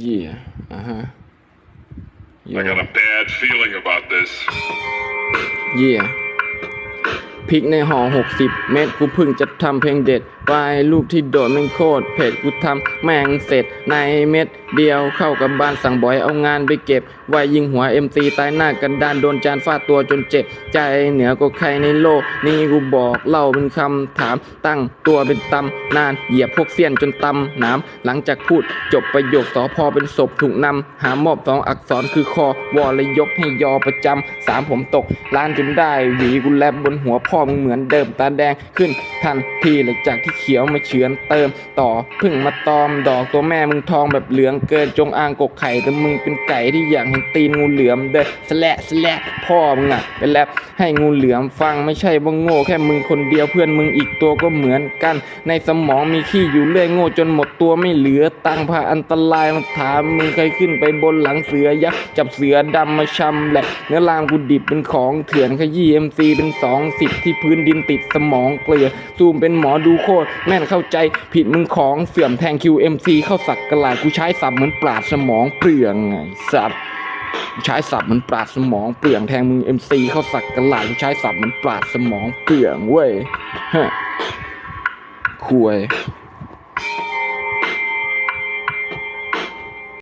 Yeah. Uh huh. I got a bad feeling about this. Yeah พริกในห่อ 60 เม็ดกูเพิ่งจะทำเพลงเด็ดวายลูกที่โดดแม่งโคตรเผ็ดกูทำแม่งเสร็จในเม็ด เดียวเข้ากับบ้านสั่งบอยเอางานไปเก็บว้ยิงหัว MC ตายหน้ากันดานโดนจานฟาดตัวจนเจ็บ ใจเหนือกว่าใครในโลก นี่กูบอกเล่าเป็นคำถาม ตั้งตัวเป็นตำนานเหยียบพวกเสี้ยนจนตำน้ำหลังจากพูดจบประโยคสอพอเป็นศพถูกนำหามอบสองอักษรคือคอวอเลยยกให้ยอประจำสามผมตกล้านจนได้หวีกูแลบบนหัวพ่อมึงเหมือนเดิมตาแดงขึ้นทันทีหลังจากที่เขียวมาเฉือนเติม ต่อพึ่งมาตอมดอกตัวแม่มึงทองแบบเหลืองเกินจงอางกกไข่แต่มึงเป็นไก่ที่อยากเห็นตีนงูเหลือมเด้อสและสและพ่อมึงอะเป็นแลบให้งูเหลือมฟังไม่ใช่ว่าโง่แค่มึงคนเดียวเพื่อนมึงอีกตัวก็เหมือนกัน ในสมองมีขี้อยู่เรื่อยโง่จนหมดตัวไม่เหลือตังพาอันตรายมาถามมึงเคยขึ้นไปบนหลังเสือยักษ์จับเสือดำมาชำแหละเนื้อลามกูดิบเป็นของเถื่อนขยี้เอ็มซีเป็นสองสิบที่พื้นดินติดสมองเกลือซูมเป็นหมอดูโคตรแม่นเข้าใจผิดมึงของเสื่อมแทงคิวเอ็มซีเข้าสักกระลายกูใช้สับเหมือนปราดสมองเปลืองไงสัตว์ใช้สับมันปราดสมองเปลืองแทงมึงเอ็มซีเข้าสักกระหลายใช้สับมันปราดสมองเปลืองเว้ยฮะคุย